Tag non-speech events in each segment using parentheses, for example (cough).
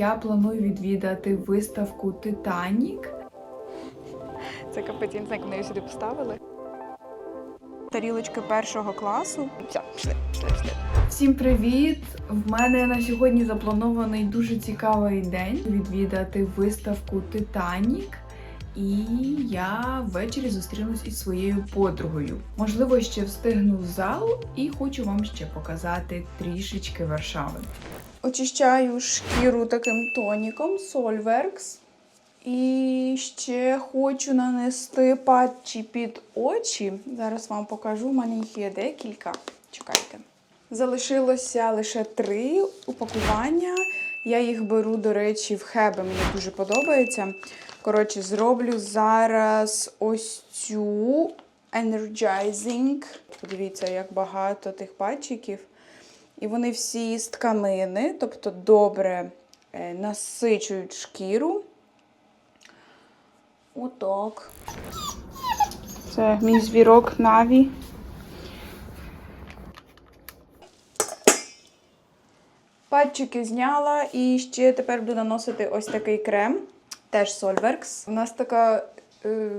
я планую відвідати виставку Титанік. (laughs) Це капець, я не як вони сюди поставили. Тарілочки першого класу. Все, пішли, пішли, пішли. Всім привіт! В мене на сьогодні запланований дуже цікавий день відвідати виставку Титанік. І я ввечері зустрінусь із своєю подругою. Можливо, ще встигну в зал і хочу вам ще показати трішечки Варшави. Очищаю шкіру таким тоніком Solverx. І ще хочу нанести патчі під очі. Зараз вам покажу, у мене їх є декілька. Чекайте. Залишилося лише три упакування. Я їх беру, до речі, в хеби. Мені дуже подобається. Коротше, зроблю зараз ось цю Energizing. Подивіться, як багато тих патчиків. І вони всі з тканини, тобто добре е, насичують шкіру. Отак. Це мій звірок Наві. Патчики зняла і ще тепер буду наносити ось такий крем, теж Solverx. У нас така е,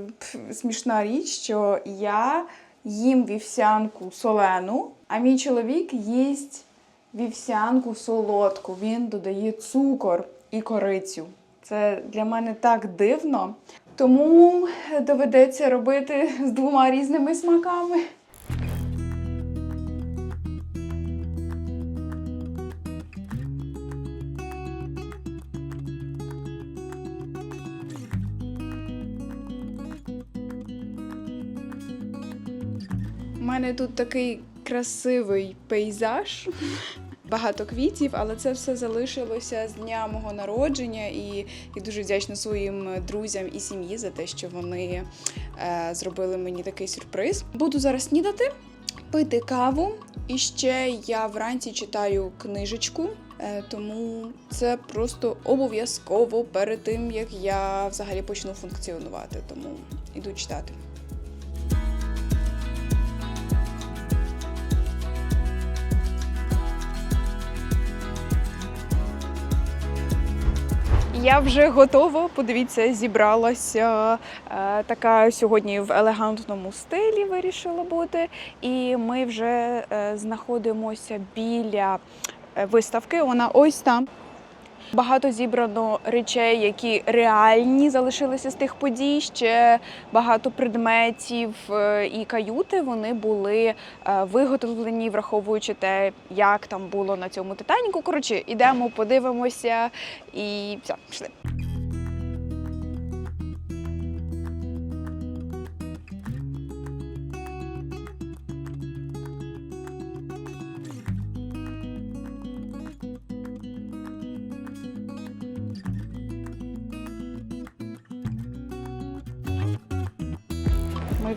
смішна річ, що я їм вівсянку солену, а мій чоловік їсть вівсянку солодку. Він додає цукор і корицю. Це для мене так дивно. Тому доведеться робити з двома різними смаками. У мене тут такий красивий пейзаж. Багато квітів, але це все залишилося з дня мого народження, і я дуже вдячна своїм друзям і сім'ї за те, що вони е, зробили мені такий сюрприз. Буду зараз снідати, пити каву, і ще я вранці читаю книжечку, е, тому це просто обов'язково перед тим, як я взагалі почну функціонувати. Тому іду читати. Я вже готова. Подивіться, зібралася е, така сьогодні в елегантному стилі вирішила бути. І ми вже е, знаходимося біля е, виставки. Вона ось там. Багато зібрано речей, які реальні залишилися з тих подій. Ще багато предметів е, і каюти вони були е, виготовлені, враховуючи те, як там було на цьому Титаніку. Коротше, ідемо, подивимося і все, пішли.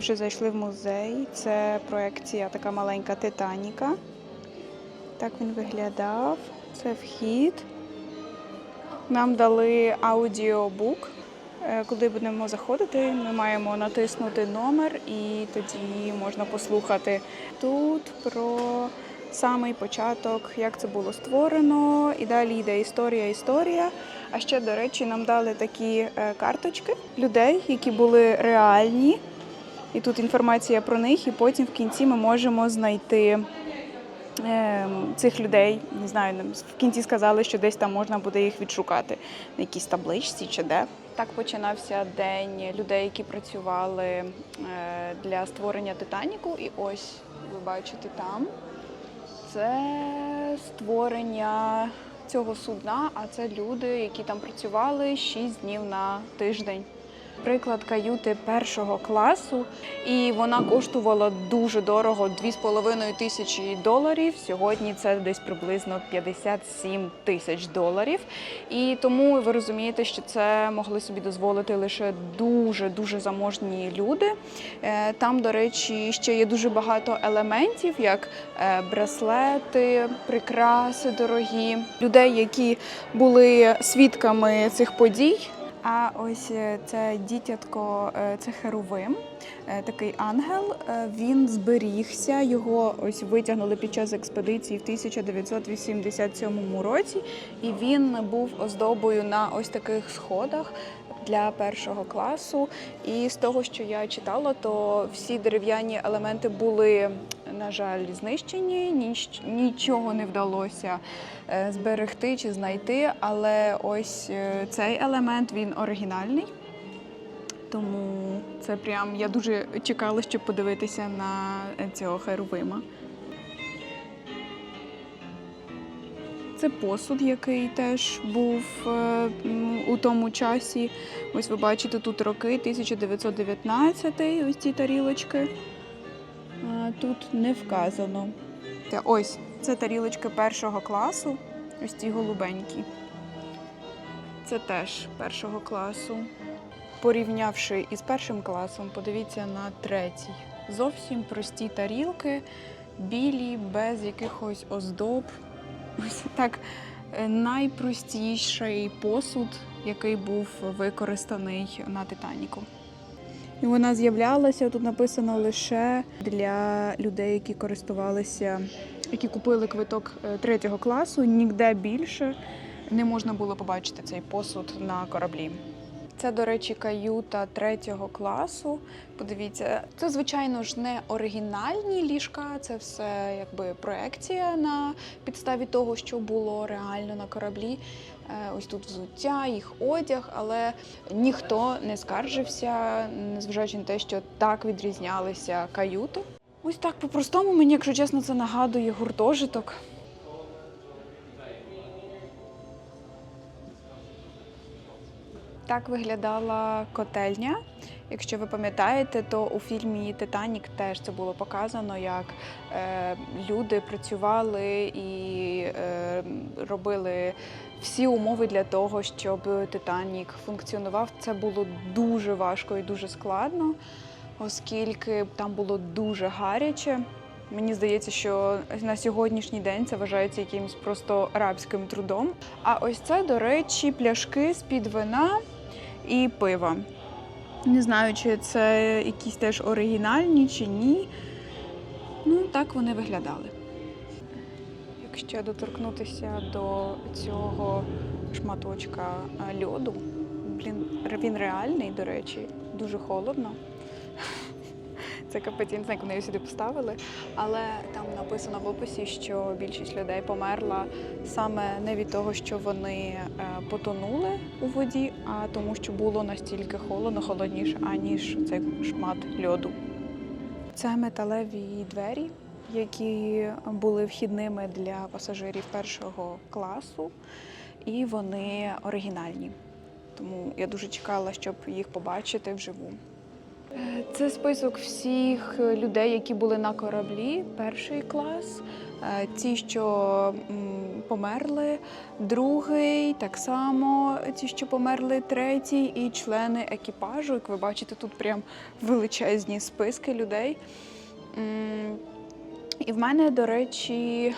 Вже зайшли в музей. Це проекція така маленька Титаніка. Так він виглядав. Це вхід. Нам дали аудіобук. Е, Куди будемо заходити, ми маємо натиснути номер і тоді можна послухати тут про самий початок, як це було створено. І далі йде історія, історія. А ще, до речі, нам дали такі е, карточки людей, які були реальні. І тут інформація про них, і потім в кінці ми можемо знайти ем, цих людей. Не знаю, нам в кінці сказали, що десь там можна буде їх відшукати на якійсь табличці чи де. Так починався день людей, які працювали е, для створення Титаніку. І ось ви бачите там. Це створення цього судна, а це люди, які там працювали 6 днів на тиждень. Приклад каюти першого класу, і вона коштувала дуже дорого 2,5 тисячі доларів. Сьогодні це десь приблизно 57 тисяч доларів. І тому ви розумієте, що це могли собі дозволити лише дуже дуже заможні люди. Е, Там, до речі, ще є дуже багато елементів, як е, браслети, прикраси дорогі, людей, які були свідками цих подій. А ось е, це дітятко, е, це херовим, е, такий ангел. Він зберігся. Його ось витягнули під час експедиції в 1987 році, і він був оздобою на ось таких сходах. Для першого класу, і з того, що я читала, то всі дерев'яні елементи були, на жаль, знищені. ніч- Нічого не вдалося е, зберегти чи знайти. Але ось е, цей елемент він оригінальний. Тому це прям я дуже чекала, щоб подивитися на цього херовима. Це посуд, який теж був е, у тому часі. Ось ви бачите тут роки 1919, ось ці тарілочки. Тут не вказано. Ось це тарілочки першого класу, ось ці голубенькі. Це теж першого класу. Порівнявши із першим класом, подивіться на третій. Зовсім прості тарілки, білі, без якихось оздоб. Ось так е, найпростіший посуд, який був використаний на Титаніку. І вона з'являлася тут написано лише для людей, які користувалися, які купили квиток е, третього класу. Ніде більше не можна було побачити цей посуд на кораблі. Це, до речі, каюта третього класу. Подивіться, це звичайно ж не оригінальні ліжка, це все якби проекція на підставі того, що було реально на кораблі. Е, Ось тут взуття, їх одяг, але ніхто не скаржився, незважаючи на те, що так відрізнялися каюти. Ось так по-простому мені, якщо чесно, це нагадує гуртожиток. Так виглядала котельня. Якщо ви пам'ятаєте, то у фільмі Титанік теж це було показано, як е, люди працювали і е, робили всі умови для того, щоб Титанік функціонував. Це було дуже важко і дуже складно, оскільки там було дуже гаряче. Мені здається, що на сьогоднішній день це вважається якимось просто рабським трудом. А ось це, до речі, пляшки з-під вина і пива. Не знаю, чи це якісь теж оригінальні чи ні. Ну, так вони виглядали. Якщо доторкнутися до цього шматочка льоду, блін, він реальний, до речі, дуже холодно. Це капець, я як вони його сюди поставили. Але там написано в описі, що більшість людей померла саме не від того, що вони е, потонули у воді, а тому, що було настільки холодно, холодніше, аніж цей шмат льоду. Це металеві двері, які були вхідними для пасажирів першого класу, і вони оригінальні. Тому я дуже чекала, щоб їх побачити вживу. Е, Це список всіх людей, які були на кораблі, перший клас, Е, ті, що померли, другий, так само ті, що померли, третій, і члени екіпажу. Як ви бачите, тут прям величезні списки людей. І в мене, до речі,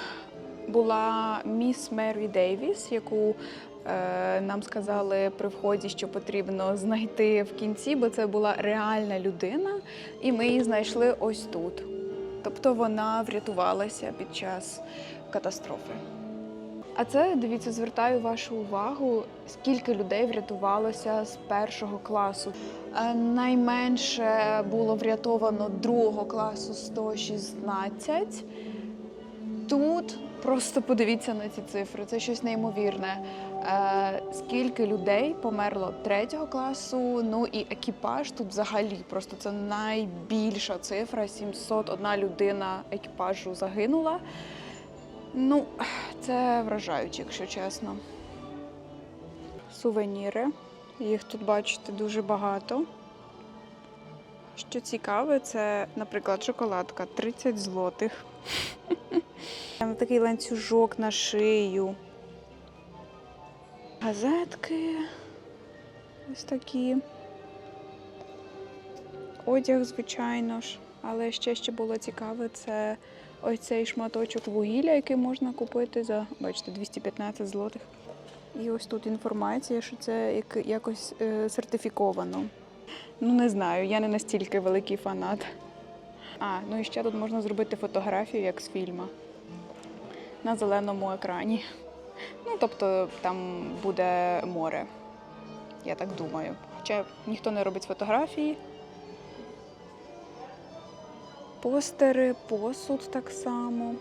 була міс Мері Дейвіс, яку е, нам сказали при вході, що потрібно знайти в кінці, бо це була реальна людина, і ми її знайшли ось тут. Тобто вона врятувалася під час катастрофи. А це дивіться, звертаю вашу увагу, скільки людей врятувалося з першого класу. Е, Найменше було врятовано другого класу 116. Тут просто подивіться на ці цифри, це щось неймовірне. Е, скільки людей померло третього класу, ну і екіпаж тут взагалі просто це найбільша цифра. 701 людина екіпажу загинула. Ну, це вражаюче, якщо чесно. Сувеніри. Їх тут бачите дуже багато. Що цікаве, це, наприклад, шоколадка 30 злотих. (laughs) Такий ланцюжок на шию. Газетки. Ось такі. Одяг, звичайно ж. Але ще що було цікаве, це ось цей шматочок вугілля, який можна купити за, бачите, 215 злотих. І ось тут інформація, що це якось е, сертифіковано. Ну, не знаю, я не настільки великий фанат. А, ну і ще тут можна зробити фотографію, як з фільму. На зеленому екрані. Ну, тобто там буде море. Я так думаю. Хоча ніхто не робить фотографії. Постери, посуд так само.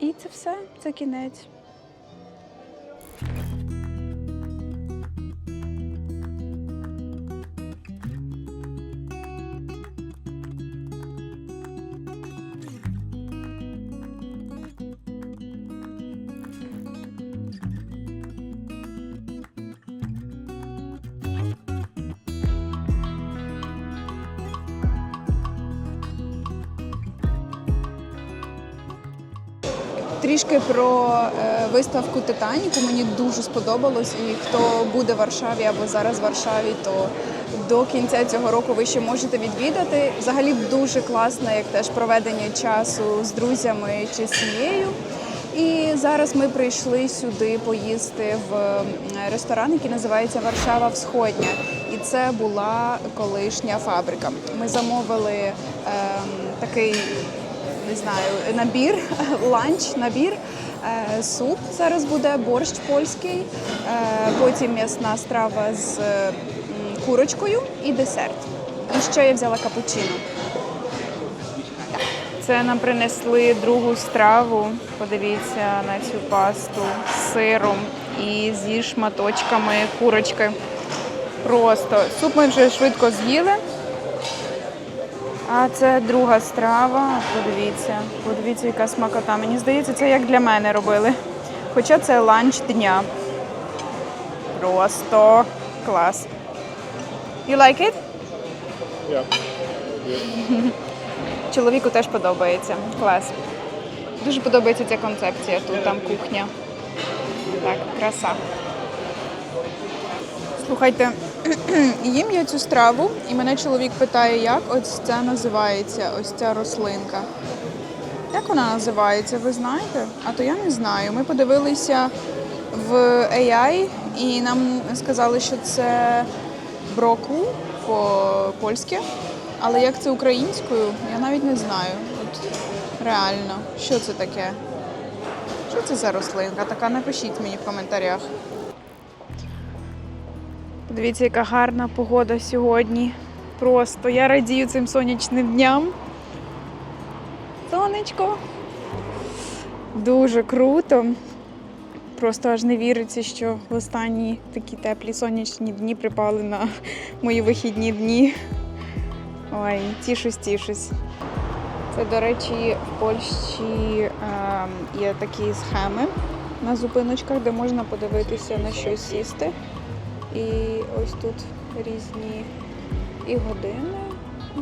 І це все, це кінець. Трішки про е, виставку Титаніку мені дуже сподобалось. І хто буде в Варшаві або зараз в Варшаві, то до кінця цього року ви ще можете відвідати. Взагалі дуже класно, як теж проведення часу з друзями чи сім'єю. І зараз ми прийшли сюди поїсти в ресторан, який називається Варшава Всходня. І це була колишня фабрика. Ми замовили ем, такий не знаю, набір, (laughs) ланч, набір, е, суп зараз буде, борщ польський, е, потім м'ясна страва з курочкою і десерт. І ще я взяла капучино. Це нам принесли другу страву. Подивіться на цю пасту з сиром і зі шматочками курочки. Просто суп ми вже швидко з'їли. А це друга страва. Подивіться, подивіться, яка смакота. Мені здається, це як для мене робили. Хоча це ланч дня. Просто клас. You like it? Yeah. Чоловіку теж подобається. Клас. Дуже подобається ця концепція. Тут там кухня. Так, краса. Слухайте, їм я цю страву, і мене чоловік питає, як ось це називається, ось ця рослинка. Як вона називається, ви знаєте? А то я не знаю. Ми подивилися в AI і нам сказали, що це броку по-польськи. Але як це українською, я навіть не знаю. От реально, що це таке? Що це за рослинка? Така напишіть мені в коментарях. Подивіться, яка гарна погода сьогодні. Просто я радію цим сонячним дням. Сонечко. Дуже круто. Просто аж не віриться, що в останні такі теплі сонячні дні припали на мої вихідні дні. Ой, тішусь, тішусь. Це, до речі, в Польщі ем, є такі схеми на зупиночках, де можна подивитися на щось сісти. І ось тут різні і години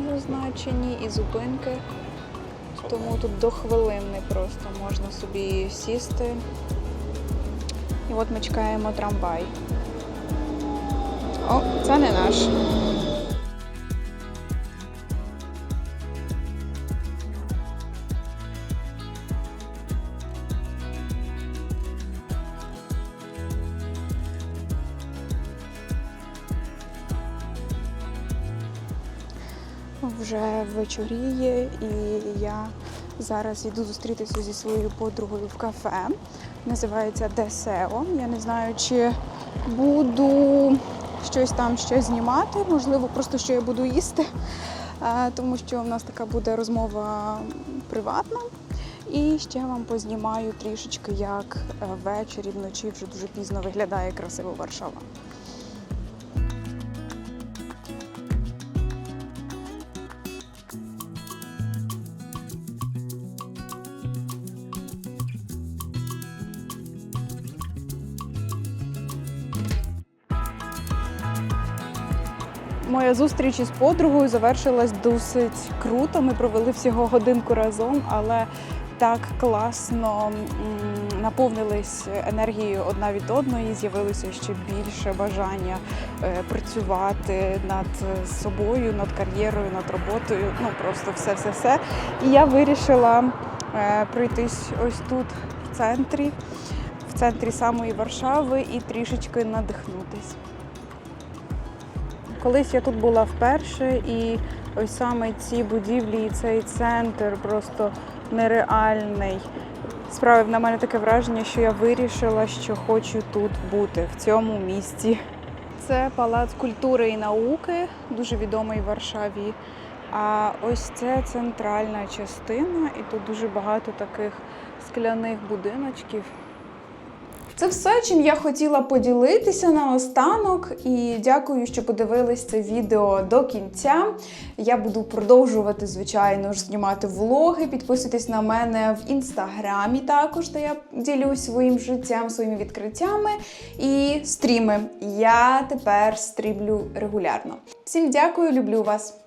зазначені, і зупинки. Тому тут до хвилини просто можна собі сісти. І от ми чекаємо трамвай. О, це не наш. Вечоріє, і я зараз йду зустрітися зі своєю подругою в кафе. Називається Десео. Я не знаю, чи буду щось там ще знімати, можливо, просто що я буду їсти, тому що в нас така буде розмова приватна. І ще вам познімаю трішечки, як е, ввечері, вночі вже дуже пізно виглядає красиво Варшава. Моя зустріч із подругою завершилась досить круто. Ми провели всього годинку разом, але так класно наповнились енергією одна від одної. З'явилося ще більше бажання е, працювати над собою, над кар'єрою, над роботою. Ну просто все, все, все. І я вирішила е, пройтись ось тут в центрі. В центрі самої Варшави і трішечки надихнутись. Колись я тут була вперше, і ось саме ці будівлі і цей центр просто нереальний. Справив на мене таке враження, що я вирішила, що хочу тут бути, в цьому місті. Це палац культури і науки, дуже відомий в Варшаві. А ось це центральна частина, і тут дуже багато таких скляних будиночків. Це все, чим я хотіла поділитися наостанок. І дякую, що подивились це відео до кінця. Я буду продовжувати, звичайно ж, знімати влоги. Підписуйтесь на мене в інстаграмі також, де я ділюсь своїм життям, своїми відкриттями. І стріми. Я тепер стріблю регулярно. Всім дякую, люблю вас!